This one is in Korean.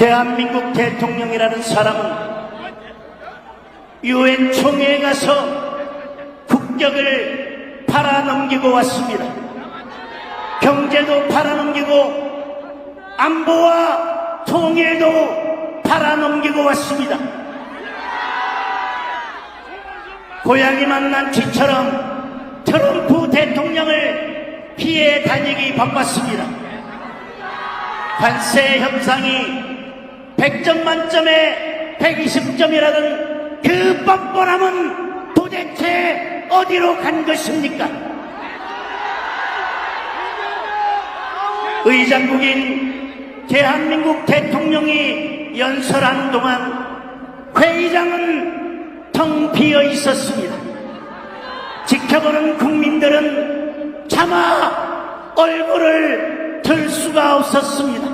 대한민국 대통령이라는 사람은 유엔 총회에 가서 국격을 팔아넘기고 왔습니다. 경제도 팔아넘기고 안보와 통일도 팔아넘기고 왔습니다. 고양이 만난 쥐처럼 트럼프 대통령을 피해 다니기 바빴습니다. 관세 협상이 100점 만점에 120점이라는 그 뻔뻔함은 도대체 어디로 간 것입니까? 의장국인 대한민국 대통령이 연설하는 동안 회의장은 텅 비어 있었습니다. 지켜보는 국민들은 차마 얼굴을 들 수가 없었습니다.